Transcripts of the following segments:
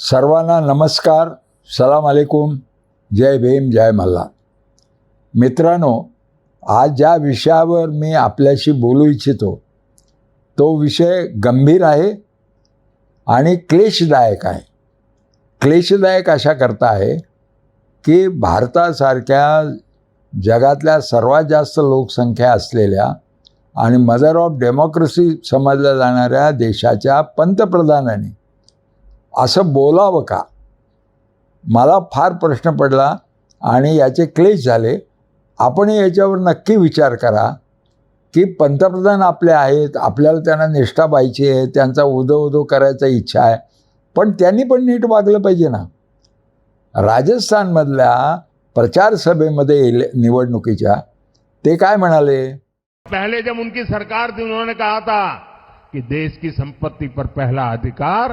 सर्वांना नमस्कार सलाम अलेकुम जय भीम जय मल्ला. मित्रांनो आज ज्या विषयावर मी आपल्याशी बोलू इच्छितो तो विषय गंभीर आहे आणि क्लेशदायक आहे. क्लेशदायक अशा करता आहे की भारतासारख्या जगातल्या सर्वात जास्त लोकसंख्या असलेल्या आणि मदर ऑफ डेमोक्रेसी समजल्या जाणाऱ्या देशाच्या पंतप्रधानांनी असं बोलावं का? मला फार प्रश्न पडला आणि याचे क्लेश झाले. आपण याच्यावर नक्की विचार करा की पंतप्रधान आपले आहेत आपल्याला त्यांना निष्ठा पाहिजे आहे त्यांचा उदो उदो करायचा इच्छा आहे. पण त्यांनी पण नीट वागलं पाहिजे ना. राजस्थानमधल्या प्रचार सभेमध्ये निवडणुकीच्या ते काय म्हणाले? पहले जब उनकी सरकार थी उन्होंने कहा था कि देश की संपत्ति पर पहला अधिकार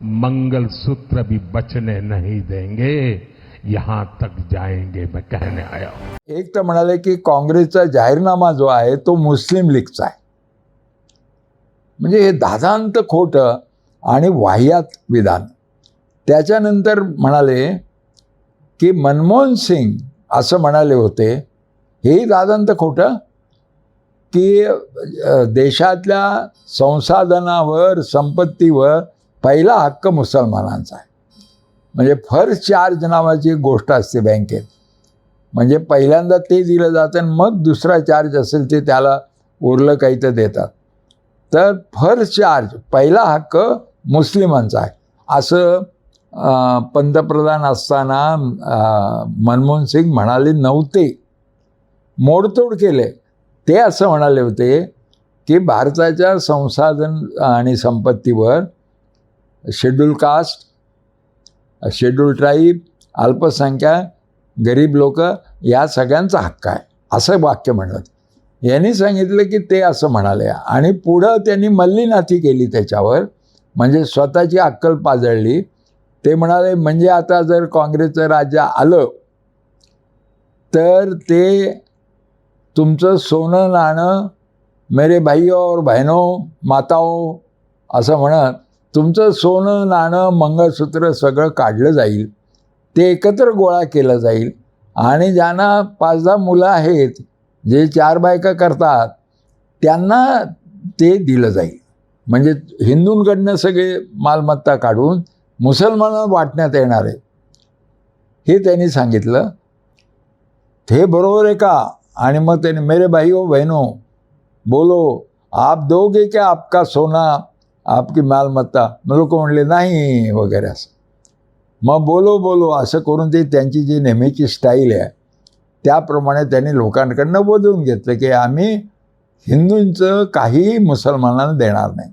मंगल सूत्र भी बचने नहीं देंगे यहां तक जाएंगे मैं कहने आया एक तर म्हणाले की काँग्रेसचा जाहीरनामा जो आहे तो मुस्लिम लीगचा आहे. म्हणजे हे दादांत खोटं आणि वाह्यात विधान. त्याच्यानंतर म्हणाले की मनमोहन सिंग असं म्हणाले होते हेही दादांत खोटं की देशातल्या संसाधनावर संपत्तीवर पहिला हक्क मुसलमानांचा आहे. म्हणजे फर्स्ट चार्ज नावाची एक गोष्ट असते बँकेत. म्हणजे पहिल्यांदा ते दिलं जातं आणि मग दुसरा चार्ज असेल ते त्याला उरलं काही तर देतात. तर फर्स्ट चार्ज पहिला हक्क मुस्लिमांचा आहे. असं पंतप्रधान असताना मनमोहन सिंग म्हणाले नव्हते. मोडतोड केले. ते असं म्हणाले होते की भारताच्या संसाधन आणि संपत्तीवर शेड्यूल कास्ट शेड्यूल ट्राईब अल्पसंख्याक गरीब लोक या सगळ्यांचा हक्क आहे. असं वाक्य म्हणत. यांनी सांगितलं की ते असं म्हणाले. आणि पुढं त्यांनी मल्लीनाथी केली त्याच्यावर. म्हणजे स्वतःची अक्कल पाजळली. ते म्हणाले म्हणजे आता जर काँग्रेसचं राज्य आलं तर ते तुमचं सोनं नाणं मेरे भाई और बहनो माताओ असं म्हणत. तुमचं सोनं नाणं मंगळसूत्र सगळं काढलं जाईल. ते एकत्र गोळा केलं जाईल. आणि ज्यांना पाच दहा मुलं आहेत जे चार बायका करतात त्यांना ते दिलं जाईल. म्हणजे हिंदूंकडनं सगळे मालमत्ता काढून मुसलमानांना वाटण्यात येणार आहे. हे त्यांनी सांगितलं. हे बरोबर आहे का? आणि मग त्यांनी मेरे भाई हो बहनो बोलो आप दोगे क्या आपका सोना आपकी मालमत्ता मग लोक म्हणले नाही वगैरे असं मग बोलो बोलो असं करून ते त्यांची जी नेहमीची स्टाईल आहे त्याप्रमाणे त्यांनी लोकांकडनं बोलवून घेतलं की आम्ही हिंदूंचं काहीही मुसलमानांना देणार नाही.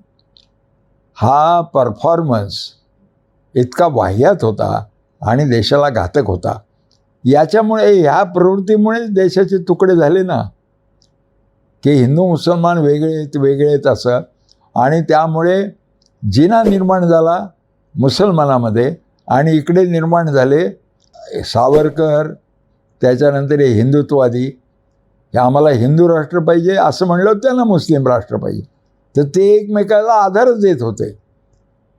हा परफॉर्मन्स इतका वाह्यात होता आणि देशाला घातक होता. याच्यामुळे ह्या प्रवृत्तीमुळेच देशाचे तुकडे झाले ना की हिंदू मुसलमान वेगळे आहेत वेगळे आहेत असं आणि त्यामुळे जिना निर्माण झाला मुसलमानामध्ये आणि इकडे निर्माण झाले सावरकर त्याच्यानंतर हे हिंदुत्ववादी. हे आम्हाला हिंदू राष्ट्र पाहिजे असं म्हणलं त्यांना मुस्लिम राष्ट्र पाहिजे. तर ते एकमेकाला आधारच देत होते.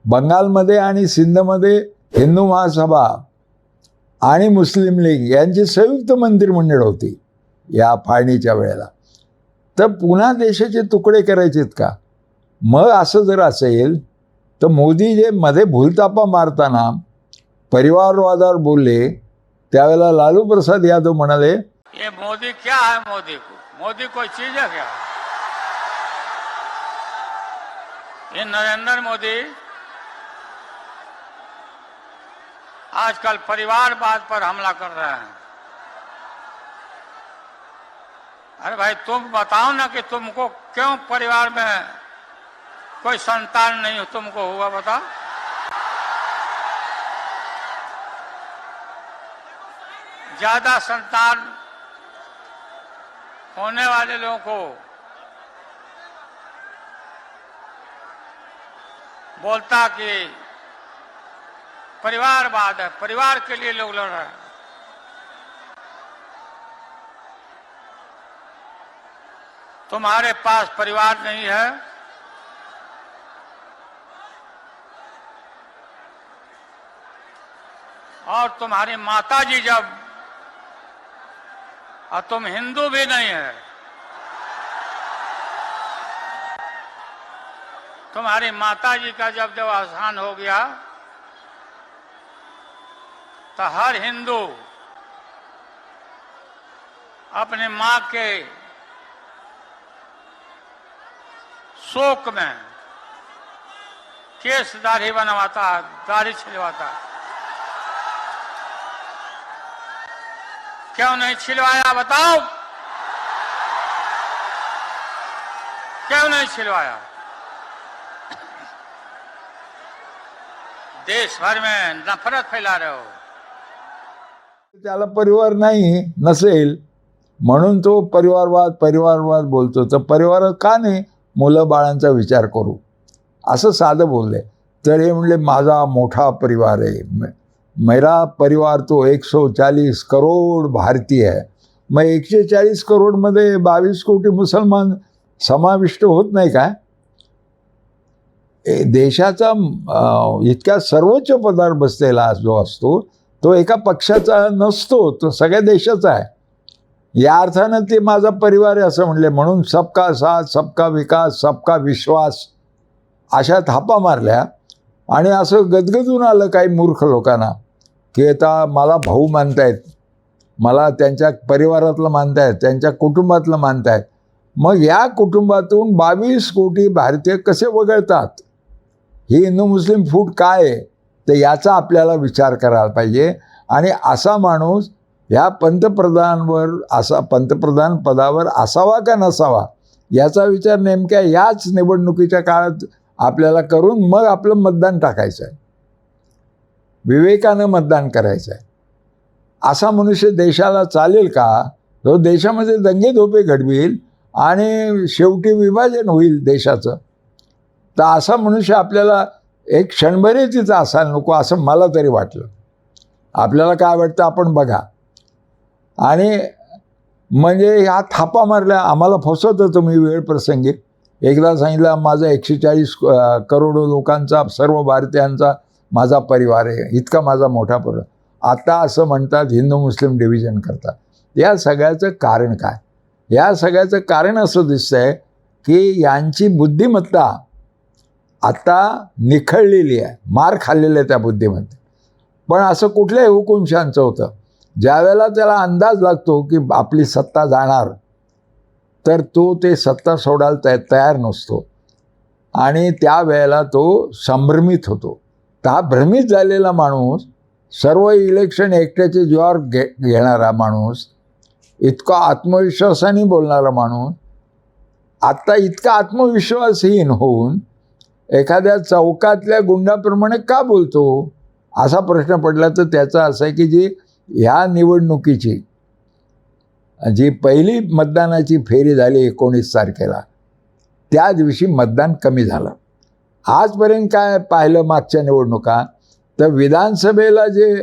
बंगालमध्ये आणि सिंधमध्ये हिंदू महासभा आणि मुस्लिम लीग यांची संयुक्त मंत्रिमंडळ होती या फाळणीच्या वेळेला. तर पुन्हा देशाचे तुकडे करायचेत का? मग असं जर असेल तर मोदी जे मध्ये भूलतापा मारताना परिवारवादावर बोलले त्यावेळेला लालू प्रसाद यादव म्हणाले ये मोदी क्या है मोदी को? मोदी कोई चीज है क्या? ये नरेंद्र मोदी आजकल परिवारवाद पर हमला कर रहे हैं। अरे भाई तुम बताओ ना कि तुमको क्यों परिवार में कोई संतान नहीं हो, तुमको हुआ बताओ ज़्यादा संतान होने वाले लोगों को बोलता कि परिवारवाद है, परिवार के लिए लोग लड़ रहे हैं। तुम्हारे पास परिवार नहीं है और तुम्हारी माता जी जब, और तुम हिंदू भी नहीं है, तुम्हारी माता जी का जब जब आसान हो गया तो हर हिंदू अपने माँ के शोक में केस दाढ़ी बनवाता, दाढ़ी छिलवाता। है क्यों नहीं छिलवाया बताओ। क्यों नहीं छिलवाया? देश भर में नफरत फैला रहे हो। त्याला परिवार नाही नसेल म्हणून तो परिवारवाद परिवारवाद बोलतो. तर परिवारात का नाही? मुलं बाळांचा विचार करू. असं साधं बोलले. तर हे म्हणले माझा मोठा परिवार आहे. मेरा परिवार तो एक सौ चालीस करोड भारतीय आहे मग एकशे चाळीस करोडमध्ये बावीस कोटी मुसलमान समाविष्ट होत नाही काय ए- देशाचा इतक्या सर्वोच्च पदावर बसलेला जो असतो तो एका पक्षाचा नसतो तो सगळ्या देशाचा आहे. या अर्थानं ते माझा परिवार आहे असं म्हणले. म्हणून सबका साथ सबका विकास सबका विश्वास अशा थापा मारल्या. आणि असं गदगदून आलं काही मूर्ख लोकांना. की आता मला भाऊ मानतायत मला त्यांच्या परिवारातलं मानतायत त्यांच्या कुटुंबातलं मानतायत. मग या कुटुंबातून बावीस कोटी भारतीय कसे वगळतात? ही हिंदू मुस्लिम फूट काय आहे? तर याचा आपल्याला विचार करायला पाहिजे. आणि असा माणूस ह्या पंतप्रधानवर असा पंतप्रधान पदावर असावा का नसावा? याचा विचार नेमक्या याच निवडणुकीच्या काळात आपल्याला करून मग आपलं मतदान टाकायचं आहे. विवेकानं मतदान करायचं आहे असा मनुष्य देशाला चालेल का? तो देशामध्ये दंगे धोपे घडवील आणि शेवटी विभाजन होईल देशाचं. तर असा मनुष्य आपल्याला एक क्षणभरी तिथं असायला नको असं मला तरी वाटलं. आपल्याला काय वाटतं आपण बघा. आणि म्हणजे ह्या थापा मारल्या आम्हाला फसवतं तुम्ही वेळ प्रसंगी. एकदा सांगितलं माझा एकशे चाळीस करोड लोकांचा सर्व भारतीयांचा माझा परिवार आहे इतका माझा मोठा परिवार. आता असं म्हणतात हिंदू मुस्लिम डिव्हिजन करतात. या सगळ्याचं कारण काय? या सगळ्याचं कारण असं दिसतंय की यांची बुद्धिमत्ता आता निखळलेली आहे. मार खाल्लेला आहे त्या बुद्धिमत्ते. पण असं कुठल्याही हुकुमशांचं होतं. ज्यावेळेला त्याला अंदाज लागतो की आपली सत्ता जाणार तर तो ते सत्ता सोडायला तया तयार नसतो. आणि त्यावेळेला तो संभ्रमित होतो. ता भ्रमित झालेला माणूस सर्व इलेक्शन एकट्याचे जीवावर घे घेणारा माणूस इतका आत्मविश्वासाने बोलणारा माणूस आत्ता इतका आत्मविश्वासहीन होऊन एखाद्या चौकातल्या गुंडाप्रमाणे का बोलतो? असा प्रश्न पडला तर त्याचा असा आहे की जी ह्या निवडणुकीची जी पहिली मतदानाची फेरी झाली एकोणीस तारखेला त्या दिवशी मतदान कमी झालं. आजपर्यंत काय पाहिलं मागच्या निवडणुका? तर विधानसभेला जे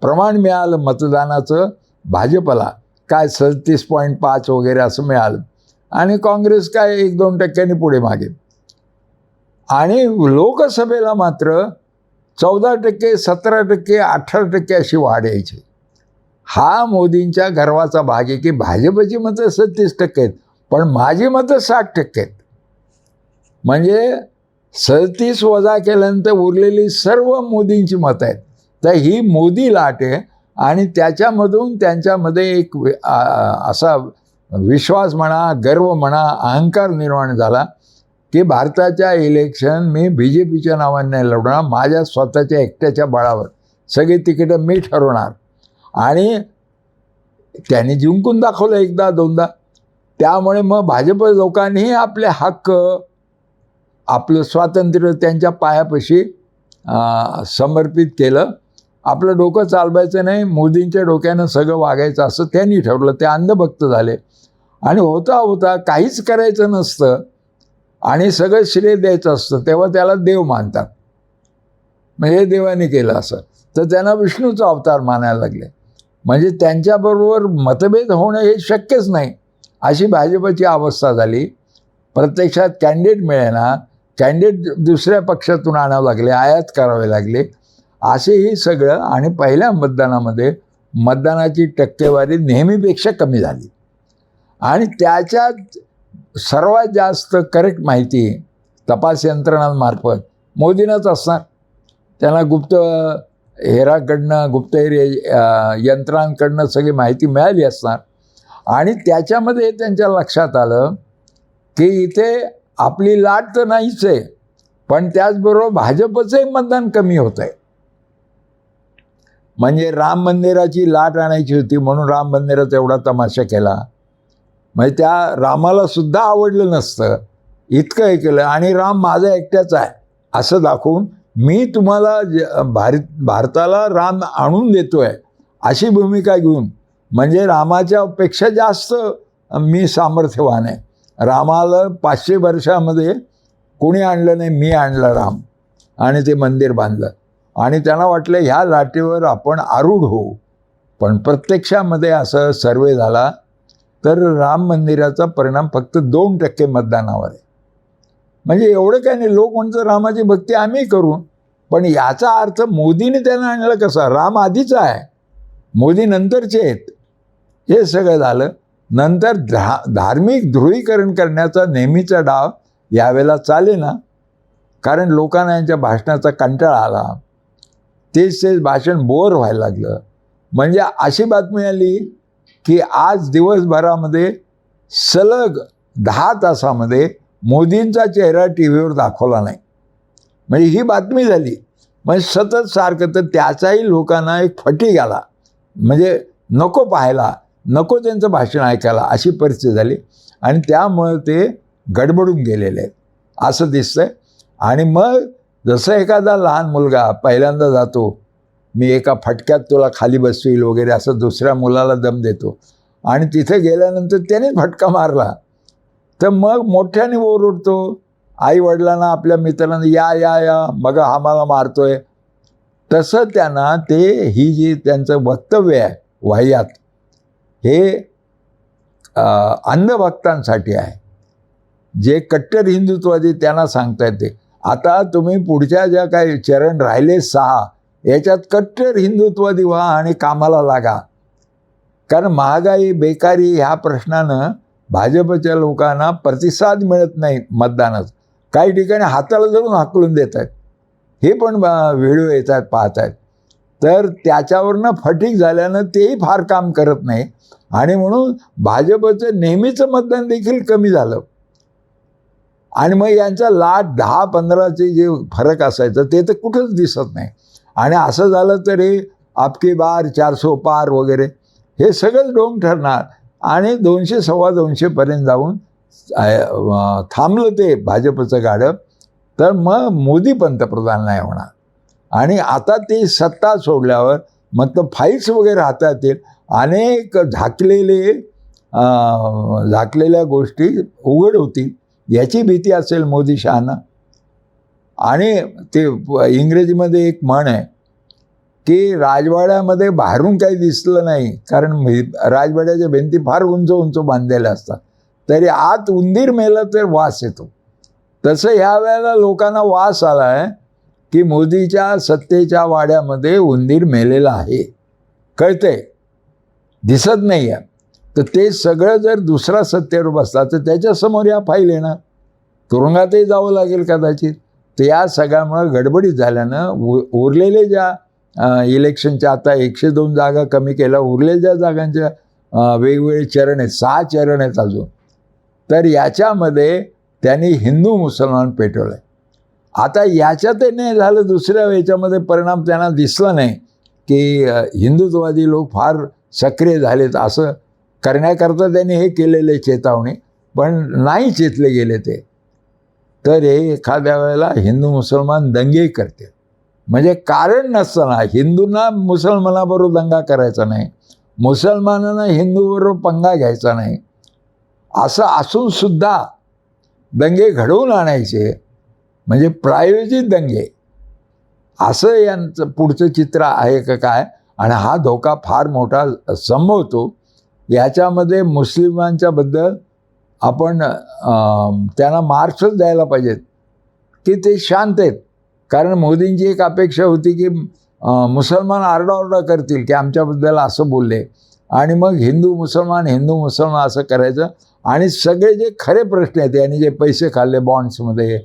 प्रमाण मिळालं मतदानाचं भाजपला काय सदतीस पॉईंट पाच वगैरे असं मिळालं. आणि काँग्रेस काय एक दोन टक्क्यांनी पुढे मागे. आणि लोकसभेला मात्र चौदा टक्के सतरा टक्के अठरा टक्के अशी वाढ यायची. हा मोदींच्या गर्वाचा भाग आहे की भाजपची मतं सत्तीस टक्के आहेत पण माझी मतं साठ टक्के आहेत. म्हणजे सदतीस वजा केल्यानंतर उरलेली सर्व मोदींची मतं आहेत. तर ही मोदी लाट आहे आणि त्याच्यामधून त्यांच्यामध्ये एक असा विश्वास म्हणा गर्व म्हणा अहंकार निर्माण झाला की भारताच्या इलेक्शन मी बी जे पीच्या नावाने नाही लढवणार माझ्या स्वतःच्या एकट्याच्या बळावर. सगळी तिकीटं मी ठरवणार. आणि त्यांनी जिंकून दाखवलं एकदा दोनदा. त्यामुळे मग भाजप लोकांनीही आपले हक्क आपलं स्वातंत्र्य त्यांच्या पायापाशी समर्पित केलं. आपलं डोकं चालवायचं नाही मोदींच्या डोक्यानं सगळं वागायचं असं त्यांनी ठरवलं. ते अंधभक्त झाले. आणि होता होता काहीच करायचं नसतं आणि सगळं श्रेय द्यायचं असतं तेव्हा त्याला देव मानतात. मग हे देवाने केलं असं. तर त्यांना विष्णूचा अवतार मानायला लागले. म्हणजे त्यांच्याबरोबर मतभेद होणं हे शक्यच नाही. अशी भाजपची अवस्था झाली. प्रत्यक्षात कॅन्डिडेट मिळेना. कॅन्डिडेट दुसऱ्या पक्षातून आणावं लागले आयात करावे लागले. असेही सगळं आणि पहिल्या मतदानामध्ये मतदानाची टक्केवारी नेहमीपेक्षा कमी झाली. आणि त्याच्यात सर्वात जास्त करेक्ट माहिती तपास यंत्रणांमार्फत मोदींनाच असणार. त्यांना गुप्त हेराकडनं गुप्तहेर यंत्रांकडनं सगळी माहिती मिळाली असणार. आणि त्याच्यामध्ये त्यांच्या लक्षात आलं की इथे आपली लाट तर नाहीच आहे पण त्याचबरोबर भाजपचंही मतदान कमी होत आहे. म्हणजे राम मंदिराची लाट आणायची होती म्हणून राम मंदिराचा एवढा तमाशा केला. म्हणजे त्या रामाला सुद्धा आवडलं नसतं. इतकं हे केलं आणि राम माझा एकट्याचा आहे असं दाखवून मी तुम्हाला ज- भारत भारताला राम आणून देतो आहे अशी भूमिका घेऊन म्हणजे रामाच्या पेक्षा जास्त मी सामर्थ्यवान आहे. रामाला पाचशे वर्षामध्ये कोणी आणलं नाही मी आणलं राम. आणि ते मंदिर बांधलं. आणि त्यांना वाटलं ह्या लाटेवर आपण आरूढ होऊ पण प्रत्यक्षामध्ये असं सर्वे झाला तर राम मंदिराचा परिणाम फक्त दोन टक्के मतदानावर आहे. म्हणजे एवढं काय नाही लोक म्हणतं रामाची भक्ती आम्ही करू. पण याचा अर्थ मोदीने त्यांना आणलं कसा? राम आधीचा आहे. मोदी नंतरचे आहेत. हे सगळं झालं. नंतर धा धार्मिक ध्रुवीकरण करण्याचा नेहमीचा डाव यावेळेला चालेना. कारण लोकांना यांच्या भाषणाचा कंटाळा आला. तेच तेच भाषण बोर व्हायला लागलं. म्हणजे अशी बातमी आली की आज दिवसभरामध्ये सलग दहा तासामध्ये मोदींचा चेहरा टी व्हीवर दाखवला नाही. म्हणजे ही बातमी झाली. म्हणजे सतत सारखं तर त्याचाही लोकांना एक फटी आला म्हणजे नको पाहायला. नको त्यांचं भाषण ऐकायला अशी परिस्थिती झाली. आणि त्यामुळे ते गडबडून गेलेले आहेत. असं दिसतंय. आणि मग जसं एखादा लहान मुलगा पहिल्यांदा जातो मी एका फटक्यात तुला खाली बसवील वगैरे असं दुसऱ्या मुलाला दम देतो. आणि तिथे गेल्यानंतर त्याने फटका मारला. तर मग मोठ्याने ओरडतो. आई वडिलांना आपल्या मित्रांना या या या मग हा मला मारतोय. तसं त्यांना ते ही जी त्यांचं वक्तव्य आहे वाह्यात हे अंधभक्तांसाठी आहे. जे कट्टर हिंदुत्वादी त्यांना सांगता येते आता तुम्ही पुढच्या ज्या काही चरण राहिले सहा याच्यात कट्टर हिंदुत्वादी व्हा आणि कामाला लागा. कारण महागाई बेकारी ह्या प्रश्नानं भाजपच्या लोकांना प्रतिसाद मिळत नाही मतदानात. काही ठिकाणी हाताला धरून हाकलून देत आहेत हे पण व्हिडिओ येत आहेत पाहत आहेत तर त्याच्यावरनं फटीक झाल्यानं तेही फार काम करत नाही. आणि म्हणून भाजपचं नेहमीचं मतदान देखील कमी झालं. आणि मग यांचा लाट दहा पंधराचे जे फरक असायचं ते तर कुठंच दिसत नाही. आणि असं झालं तरी आपकी आपके बार चारसो पार वगैरे हे सगळंच डोंग ठरणार. आणि दोनशे सव्वा दोनशेपर्यंत जाऊन थांबलं ते भाजपचं गाडं तर मग मोदी पंतप्रधान नाही होणार. आणि आता ती सत्ता सोडल्यावर मग तर फाईल्स वगैरे हातात येईल अनेक झाकलेले झाकलेल्या गोष्टी उघड होतील. याची भीती असेल मोदी शहाना. आणि ते इंग्रजीमध्ये एक म्हण आहे की राजवाड्यामध्ये बाहेरून काही दिसलं नाही कारण राजवाड्याच्या भिंती फार उंच उंच बांधलेल्या असतात. तरी आत उंदीर मेलं तर वास येतो. तसं ह्या वेळेला लोकांना वास आला आहे की मोदीच्या सत्तेच्या वाड्यामध्ये उंदीर मेलेला आहे. कळतंय? दिसत नाही आहे तर ते सगळं जर दुसरा सत्तेवर बसला तर त्याच्यासमोर या फाईल येणार. तुरुंगातही जावं लागेल कदाचित. तर या सगळ्यामुळं गडबडीत झाल्यानं उ उरलेले ज्या इलेक्शनच्या आता एकशे दोन जागा कमी केल्या उरलेल्या ज्या जागांच्या वेगवेगळे चरण आहेत सहा चरण आहेत अजून. तर याच्यामध्ये त्यांनी हिंदू मुसलमान पेटवलं आहे आता याच्यातही नाही झालं दुसऱ्या याच्यामध्ये परिणाम त्यांना दिसला नाही की हिंदुत्ववादी लोक फार सक्रिय झालेत असं करण्याकरता त्यांनी हे केलेले चेतावणी पण नाही चेतले गेले ते. तर हे एखाद्या वेळेला हिंदू मुसलमान दंगे करते म्हणजे कारण नसताना हिंदूंना मुसलमानाबरोबर दंगा करायचा नाही मुसलमानांना हिंदूबरोबर पंगा घ्यायचा नाही असं असूनसुद्धा दंगे घडवून आणायचे म्हणजे प्रायोजित दंगे. असं यांचं पुढचं चित्र आहे का काय? आणि हा धोका फार मोठा संभवतो. याच्यामध्ये मुस्लिमांच्याबद्दल आपण त्यांना मार्क्सच द्यायला पाहिजेत. की ते शांत आहेत. कारण मोदींची एक अपेक्षा होती की मुसलमान आरडाओरडा करतील की आमच्याबद्दल असं बोलले. आणि मग हिंदू मुसलमान हिंदू मुसलमान असं करायचं. आणि सगळे जे खरे प्रश्न आहेत यांनी जे पैसे खाल्ले बॉन्ड्समध्ये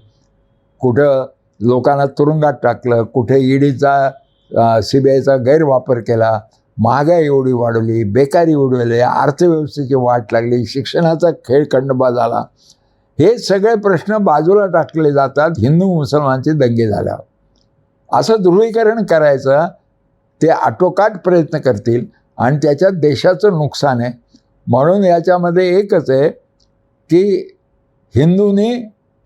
कुठं लोकांना तुरुंगात टाकलं कुठे ईडीचा सी बी आयचा गैरवापर केला महागाई एवढी वाढवली बेकारी वाढवली अर्थव्यवस्थेची वाट लागली शिक्षणाचा खेळ खंडबा झाला. हे सगळे प्रश्न बाजूला टाकले जातात हिंदू मुसलमानचे दंगे झाल्यावर. असं ध्रुवीकरण करायचं ते आटोकाट प्रयत्न करतील आणि त्याच्यात देशाचं नुकसान आहे. म्हणून याच्यामध्ये एकच आहे की हिंदूंनी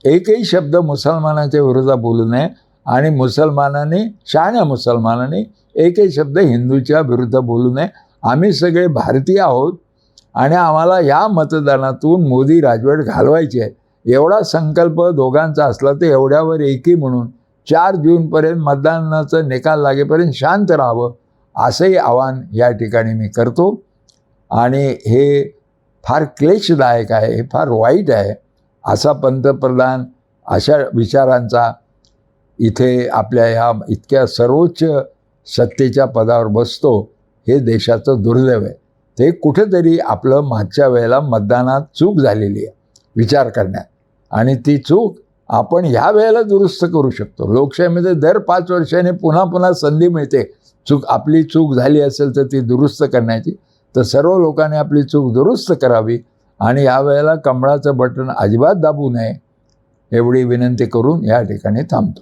एकही शब्द मुसलमानाच्या विरोधात बोलू नये आणि मुसलमानांनी शहाण्या मुसलमानांनी एकही शब्द हिंदूच्या विरुद्ध बोलू नये. आम्ही सगळे भारतीय आहोत आणि आम्हाला या मतदानातून मोदी राजवट घालवायची आहे. एवढा संकल्प दोघांचा असला तर एवढ्यावर एकी म्हणून चार जूनपर्यंत मतदानाचा निकाल लागेपर्यंत शांत राहावं असंही आवाहन या ठिकाणी मी करतो. आणि हे फार क्लेशदायक आहे हे फार वाईट आहे. असा पंतप्रधान अशा विचारांचा इथे आपल्या ह्या इतक्या सर्वोच्च सत्तेच्या पदावर बसतो हे देशाचं दुर्दैव आहे. ते कुठेतरी आपलं मागच्या वेळेला मतदानात चूक झालेली आहे विचार करण्यात. आणि ती चूक आपण ह्या वेळेला दुरुस्त करू शकतो. लोकशाहीमध्ये दर पाच वर्षाने पुन्हा पुन्हा संधी मिळते. चूक आपली चूक झाली असेल तर ती दुरुस्त करण्याची. तर सर्व लोकांनी आपली चूक दुरुस्त करावी. आणि यावेळेला कमळाचं बटन अजिबात दाबू नये एवढी विनंती करून या ठिकाणी थांबतो.